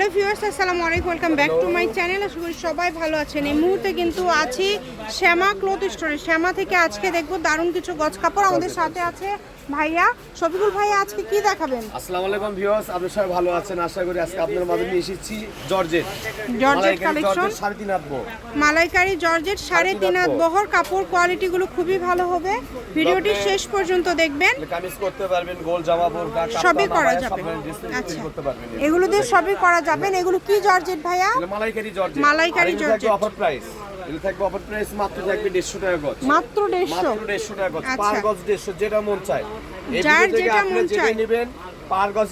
Hello viewers, আসসালামু আলাইকুম, welcome back to my channel. আশা করি সবাই ভালো আছেন। এই মুহূর্তে কিন্তু আছি শ্যামা ক্লোথ স্টোরে। শ্যামা থেকে আজকে দেখব দারুণ কিছু গছ কাপড় আমাদের সাথে আছে। ভাইয়া শফিকুল ভাইয়া আজকে কি দেখাবেন? আসসালামু আলাইকুম ভিউয়ার্স আপনি সবাই ভালো আছেন? আশা করি আজকে আপনাদের মাঝে নিয়ে এসেছি জর্জেট। জর্জেট কালেকশন সাড়ে তিন হাত বো। মালাইকারি জর্জেট সাড়ে তিন হাত বহর। কাপড় কোয়ালিটিগুলো খুবই ভালো হবে। ভিডিওটি শেষ পর্যন্ত দেখবেন। কামিজ করতে পারবেন গোল জামা বোরকা সবই করা যাবে। আচ্ছা। করতে পারবেন এগুলো। দিয়ে সবই করা যাবেন এগুলো কি জর্জেট ভাইয়া? মালাইকারি জর্জেট। মালাইকারি জর্জেট। অফার প্রাইস থাকবে অফার প্রাইস মাত্র থাকবে দেড়শো টাকা গজ। মাত্র দেড়শো? মাত্র দেড়শো টাকা গজ আচ্ছা। পার গজ যেটা মন চায়। এই ভিডিও থেকে আপনি যেটা নেবেন পার গজ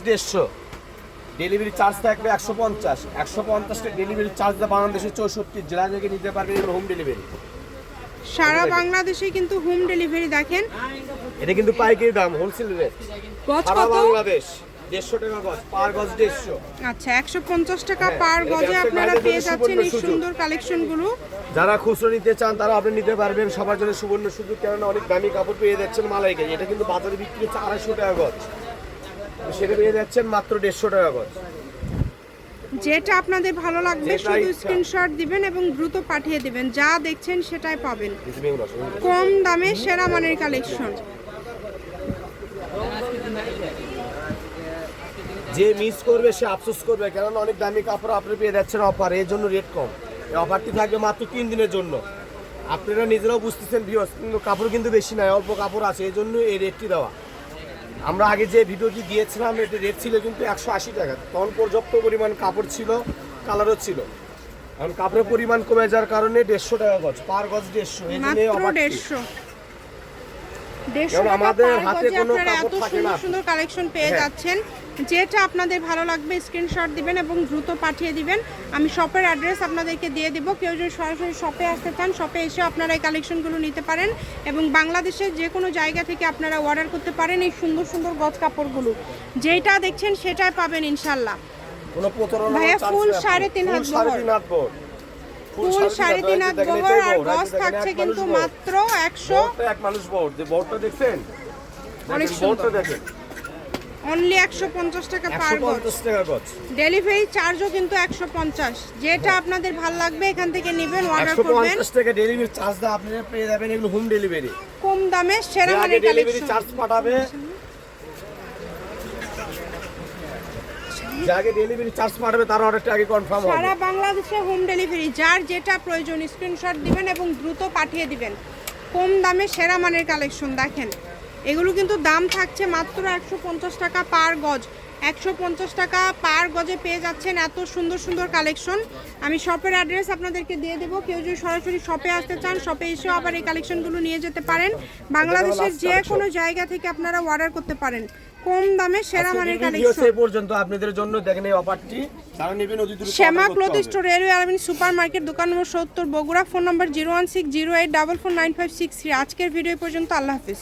ডেলিভারি চার্জ থাকবে একশো পঞ্চাশ। একশো পঞ্চাশটা ডেলিভারি চার্জ বাংলাদেশের চৌষট্টি। জেলা থেকে নিতে এগুলো হোম ডেলিভারি সারা বাংলাদেশে কিন্তু হোম ডেলিভারি দেখেন। এটা কিন্তু পাইকারি দাম হোলসেল রেট সারা বাংলাদেশ। দেড়শো টাকা গজ পার গজ দেড়শো। আচ্ছা একশো পঞ্চাশ টাকা হ্যাঁ, পার গজে আপনারা পেয়ে যাচ্ছেন এই সুন্দর কালেকশনগুলো। যারা খুচরো নিতে চান তারা আপনি নিতে পারবেন। সবার জন্য সুবর্ণ সুযোগ কেননা অনেক দামি কাপড় পেয়ে যাচ্ছেন মালাইকারি। এটা কিন্তু বাজারে বিক্রি হচ্ছে আড়াইশো টাকা গজ। সেটা পেয়ে যাচ্ছেন মাত্র দেড়শো টাকা গজ। যেটা আপনাদের ভালো লাগবে শুধু। স্ক্রিনশট দিবেন এবং দ্রুত পাঠিয়ে দিবেন। যা দেখছেন সেটাই পাবেন। কম দামে সেরা মানের কালেকশন। যে মিস করবে, সে আফসোস করবে, কেননা অনেক দামি কাপড় আপনি পেয়ে যাচ্ছেন অফার এর জন্য রেট কম। এই অফারটি থাকবে মাত্র তিন দিনের জন্য। আপনারা নিজেরাও বুঝতেছেন ভিউয়ার্স কিন্তু কাপড় কিন্তু বেশি নাই অল্প কাপড় আছে, এই জন্য এই রেটটি দেওয়া। আমরা আগে যে ভিডিওটি দিয়েছিলাম, এটি রেট ছিল কিন্তু একশো আশি টাকা। তখন পর্যাপ্ত পরিমাণ কাপড় ছিল কালারও ছিল। এখন কাপড়ের পরিমাণ কমে যাওয়ার কারণে দেড়শো টাকা গজ পার গজ দেড়শো। এই জন্য। দেড়শো আমাদের হাতে কোনো এত সুন্দর সুন্দর কালেকশন পেয়ে হ্যাঁ। যাচ্ছেন। যেটা আপনাদের ভালো লাগবে স্ক্রিনশট দিবেন এবং দ্রুত পাঠিয়ে দিবেন। আমি শপের অ্যাড্রেস আপনাদেরকে দিয়ে দিব। কেউ যদি সরাসরি শপে আসতে চান শপে এসে আপনারা এই কালেকশনগুলো নিতে পারেন এবং বাংলাদেশের যে কোনো জায়গা থেকে আপনারা অর্ডার করতে পারেন এই সুন্দর সুন্দর গজ কাপড়গুলো। যেটা দেখছেন সেটাই পাবেন ইনশাল্লাহ ভাইয়া, ফুল সাড়ে তিন হাত ফুল সাড়ে তিন হাত এটাই আর দেখেন, থাকছে কিন্তু মাত্র একশো এক মানুষ বহর যে বহরটা দেখছেন? অনেক সুন্দর। দেখেন। অনলি একশো পঞ্চাশ টাকা পার গজ ডেলিভারি চার্জও কিন্তু একশো পঞ্চাশ। যেটা আপনাদের ভালো লাগবে এখান থেকে নেবেন অর্ডার করবেন। টাকা ডেলিভারি চার্জ দেয় আপনি পেয়ে যাবেন এগুলো হোম ডেলিভারি কম দামে সেরা মানের ডেলিভারি চার্জ পাঠাবে যে আগে ডেলিভারি চার্জ পাঠাবে তার অর্ডারটা আগে কনফার্ম হবে। সারা বাংলাদেশে হোম ডেলিভারি যার যেটা প্রয়োজন স্ক্রিনশট দিবেন এবং দ্রুত পাঠিয়ে দিবেন। কম দামে সেরা মানের কালেকশন দেখেন। এগুলো কিন্তু দাম থাকছে মাত্র একশো পঞ্চাশ টাকা পার গজ। একশো পঞ্চাশ টাকা পার গজে পেয়ে যাচ্ছেন এত সুন্দর সুন্দর কালেকশন। আমি শপের অ্যাড্রেস আপনাদেরকে দিয়ে দেবো। কেউ যদি সরাসরি শপে আসতে চান শপে এসেও আবার এই কালেকশনগুলো নিয়ে যেতে পারেন। বাংলাদেশের যে কোনো জায়গা থেকে আপনারা অর্ডার করতে পারেন। কম দামে সেরা মানের কালেকশন। সেই পর্যন্ত। আপনাদের জন্য দেখেন এই অফারটি যারা নেবেন অতি দ্রুত শ্যামা ক্লথ স্টোর রেলওয়ে আরবিন সুপার মার্কেট দোকান নম্বর সত্তর বগুড়া। ফোন নম্বর zero one six zero eight double four nine five six three. আজকের ভিডিও পর্যন্ত। আল্লাহ হাফিজ।